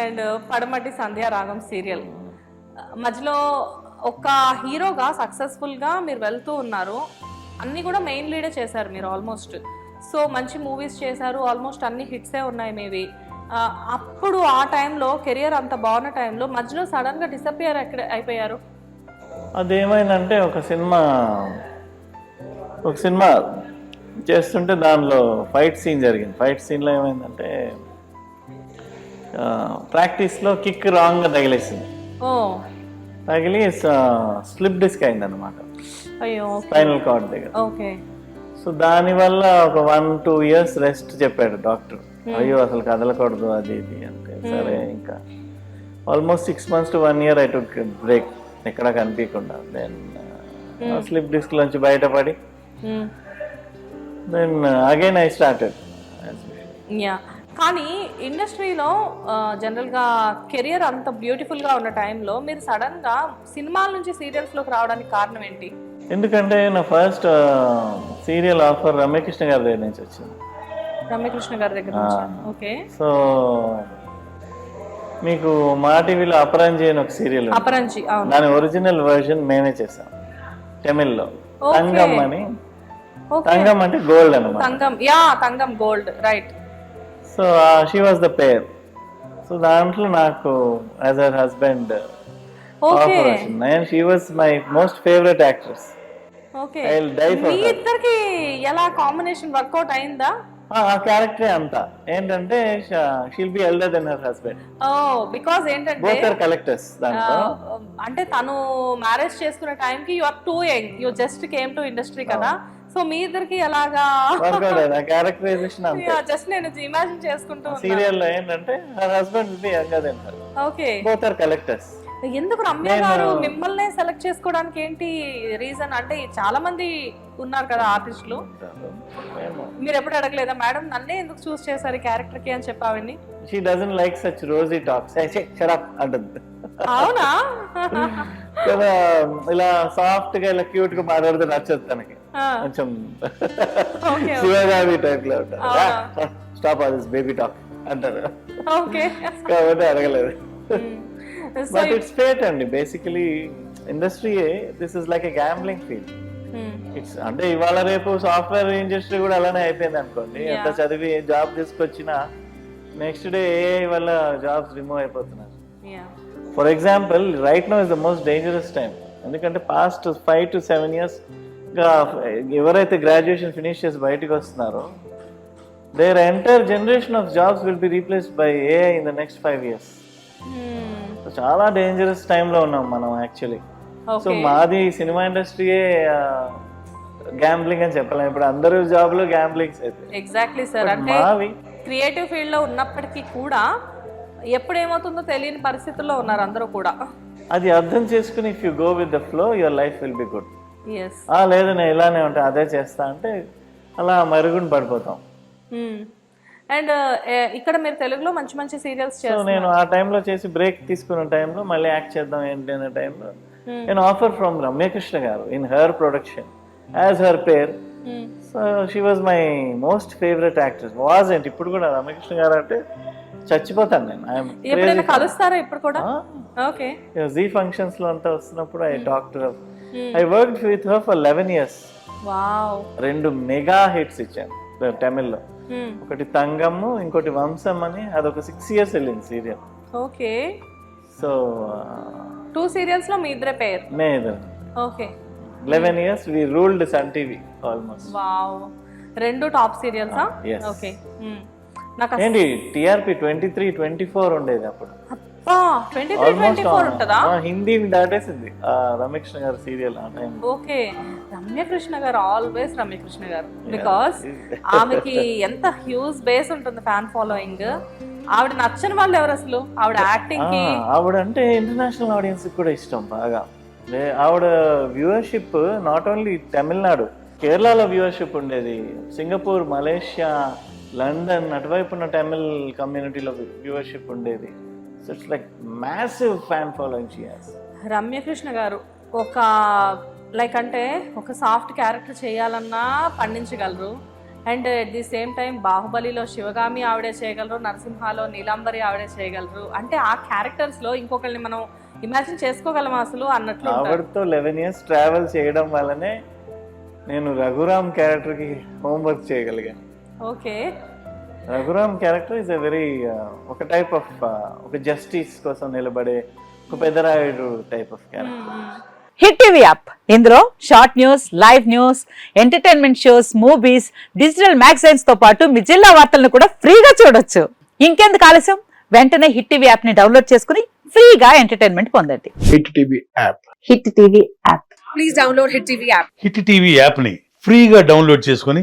And పడమటి Sandhyaragam serial. మధ్యలో ఒక హీరోగా సక్సెస్ఫుల్గా మీరు వెళ్తూ ఉన్నారు. అన్నీ కూడా మెయిన్ లీడే చేశారు మీరు ఆల్మోస్ట్. సో మంచి మూవీస్ చేశారు. ఆల్మోస్ట్ అన్ని హిట్సే ఉన్నాయి మేబీ. అప్పుడు ఆ టైంలో కెరియర్ అంత బాగున్న టైంలో మధ్యలో సడన్గా డిసప్పియర్ ఎక్కడ అయిపోయారు? అదేమైందంటే ఒక సినిమా ఒక సినిమా చేస్తుంటే దానిలో ఫైట్ సీన్ జరిగింది. ఫైట్ సీన్లో ఏమైందంటే ప్రాక్టీస్లో కిక్ రాంగ్గా తగిలేసింది. ఓ. తగిలి స్లిప్ డిస్క్ అయింది అనమాట అయ్యో. స్పైనల్ కార్డ్ దగ్గర. ఓకే. సో దానివల్ల ఒక వన్ టూ ఇయర్స్ రెస్ట్ చెప్పాడు డాక్టర్. అయ్యో అసలు కదలకూడదు అది ఇది అంటే సరే ఇంకా. Almost six months to one year I took break. ఎక్కడ కనిపించకుండా. దెన్ స్లిప్ డిస్క్ నుంచి బయటపడి. Then again I started yeah. కానీ ఇండస్ట్రీలో జనరల్గా కెరియర్ అంత బ్యూటిఫుల్గా ఉన్న టైంలో మీరు సడన్గా సినిమాల నుంచి సీరియల్స్లోకి రావడానికి కారణం ఏంటి? ఎందుకంటే నా ఫస్ట్ సీరియల్ ఆఫర్ రమ్యకృష్ణ గారి దగ్గర నుంచి వచ్చింది. రమ్యకృష్ణ గారి దగ్గర ఓకే. సో మీకు మా టీవీలో అపరంజి అని ఒక సీరియల్. అపరంజి దాని ఒరిజినల్ వర్షన్ మేమే చేసాం తమిళ్ళో. తంగం అని. తంగం అంటే గోల్డ్ అనమాట Thangam yeah Thangam gold right. So she was the pair so దాంట్లో నాకు as her husband okay offer వచ్చింది. And she was my most favourite actress okay మీ ఇద్దరికి ఎలా కాంబినేషన్ వర్కౌట్ అయిందా? ఆ క్యారెక్టరే అంతా. ఏంటంటే she'll be elder than her husband oh because ఏంటంటే బోత్ ఆర్ కలెక్టర్స్ దాంట్లో. అంటే తను మ్యారేజ్ చేసుకునే టైంకి you are too young you just came to industry కదా. సో మీ ఇద్దరికి ఆ క్యారెక్టరైజేషన్ జస్ట్ నేను ఇమాజిన్ చేసుకుంటూ సీరియల్లో ఏంటంటే husband will be younger than her okay. Both are collectors ఎందుకు రమ్య గారు మిమ్మల్ని సెలెక్ట్ చేసుకోవడానికి ఏంటి రీజన్ అంటే చాలా మంది ఉన్నారు కదా ఆర్టిస్టులు మీరు ఎప్పుడు అడగలేదా? మేడం నన్నే ఎందుకు చూస్ చేశారు క్యారెక్టర్కి? అని చెప్పావని she doesn't like such rosy talks shut up అంటుంది. అవునా? ఇలా సాఫ్ట్గా ఇలా క్యూట్గా మాట్లాడితే నచ్చదు తనకి. కొంచెం శివగామి టైప్లో ఉంటారు. స్టాప్ దిస్ బేబీ టాక్ అంటారు. ఓకే. కాబట్టి అడగలేదు. బట్ ఇట్స్ ఫేట్ అండి. Basically industry this is like a gambling field it's అంటే ఇవాళ రేపు సాఫ్ట్వేర్ ఇండస్ట్రీ కూడా అలానే అయిపోయింది అనుకోండి. ఎంత చదివి జాబ్ తీసుకొచ్చినా నెక్స్ట్ డే ఏ వల్ల జాబ్స్ రిమూవ్ అయిపోతున్నారు. For example right now is the most dangerous time ఎందుకంటే past five to seven years గా ఎవరైతే గ్రాడ్యుయేషన్ ఫినిష్ చేసి బయటకు వస్తున్నారో their entire generation of jobs will be replaced by AI in the next five years చాలా dangerous టైంలో ఉన్నాం మనం యాక్చువల్లీ సో మాది సినిమా ఇండస్ట్రీయే గ్యాంబ్లింగ్ అని చెప్పలేం. ఇప్పుడు అందరూ జాబ్లు గ్యాంబ్లింగ్స్ అయితే ఎగ్జాక్ట్లీ సార్ అంటే క్రియేటివ్ ఫీల్డ్లో ఉన్నప్పటికీ కూడా ఎప్పుడు ఏమవుతుందో తెలియని పరిస్థితుల్లో ఉన్నారు అందరూ కూడా. అది అర్థం చేసుకుని if you go with the flow your life will be good లేదు నేను ఇలానే ఉంటా అదే చేస్తా అంటే అలా మరుగున పడిపోతాం. అండ్ ఇక్కడ మీరు తెలుగులో మంచి మంచి సీరియల్స్ నేను ఆ టైంలో చేసి బ్రేక్ తీసుకున్న టైంలో మళ్ళీ యాక్ట్ చేద్దాం ఏంటి అనే టైంలో నేను offer from Ramya Krishna garu in her production as her pair. So she was my most favourite actress. Was ఏంటి? ఇప్పుడు కూడా రమ్యకృష్ణ గారు అంటే చచ్చిపోతాను నేను. కలుస్తారా ఇప్పుడు కూడా? ఓకే జీ ఫంక్షన్స్లో అంతా వస్తున్నప్పుడు I doctor I work with her for eleven years wow రెండు మెగా హిట్స్ ఇచ్చాను తమిళ్ళో. ఒకటి తంగము ఇంకోటి వంశం అని అదొక సిక్స్ ఇయర్స్ వెళ్ళింది సీరియల్ ఓకే సో టూ సీరియల్స్లో మీ ఇద్దరే పేరు? మే ఇది okay eleven years we ruled Sun TV almost wow రెండు టాప్ సీరియల్సా. ఓకే నాకు ఏంటి TRP twenty three twenty four ఉండేది అప్పుడు? హిందీ దాటేసింది. ఆ రమకృష్ణ గారి సీరియల్ ఆ టైం ఓకే. రమ్యకృష్ణ గారు ఆల్వేస్ రమ్యకృష్ణ గారు. బికాస్ ఆమెకి ఎంత హ్యూజ్ బేస్ ఉంటుంది ఫ్యాన్ ఫాలోయింగ్ ఆవిడ నచ్చని వాళ్ళు ఎవరు అసలు? ఆవిడ యాక్టింగ్కి ఆవిడ అంటే ఇంటర్నేషనల్ ఆడియన్స్ కూడా ఇష్టం బాగా. ఆవిడ వ్యూవర్షిప్ నాట్ ఓన్లీ తమిళనాడు కేరళలో వ్యూవర్షిప్ ఉండేది. సింగపూర్ మలేషియా లండన్ అటువైపు ఉన్న తమిళ్ కమ్యూనిటీలో వ్యూవర్షిప్ ఉండేది. So it's like massive fan following she has Ramyakrishna garu ఒక లైక్ అంటే ఒక సాఫ్ట్ క్యారెక్టర్ చేయాలన్నా పండించగలరు. And at the same time బాహుబలిలో శివగామి ఆవిడే చేయగలరు నరసింహలో నీలాంబరి ఆవిడే చేయగలరు. అంటే ఆ క్యారెక్టర్స్లో ఇంకొకరిని మనం ఇమాజిన్ చేసుకోగలం అసలు అన్నట్లు. ఆవిడతో లెవెన్ ఇయర్స్ ట్రావెల్ చేయడం వల్లనే నేను రఘురామ్ క్యారెక్టర్కి హోంవర్క్ చేయగలిగాను. Okay Raghuram character is a very ఒక టైప్ ఆఫ్ ఒక జస్టిస్ కోసం నిలబడే ఒక Peddarayudu type of character hit TV app. ఇందులో short news live news entertainment shows movies digital మ్యాగజైన్స్తో పాటు మీ జిల్లా వార్తలను కూడా ఫ్రీగా చూడొచ్చు. ఇంకెందుకు ఆలస్యం? వెంటనే హిట్ టీవీ యాప్ని డౌన్లోడ్ చేసుకుని ఫ్రీగా ఎంటర్టైన్మెంట్ పొందండి. Hit TV app. Hit TV app. Hit TV యాప్ని ఫ్రీగా డౌన్లోడ్ చేసుకొని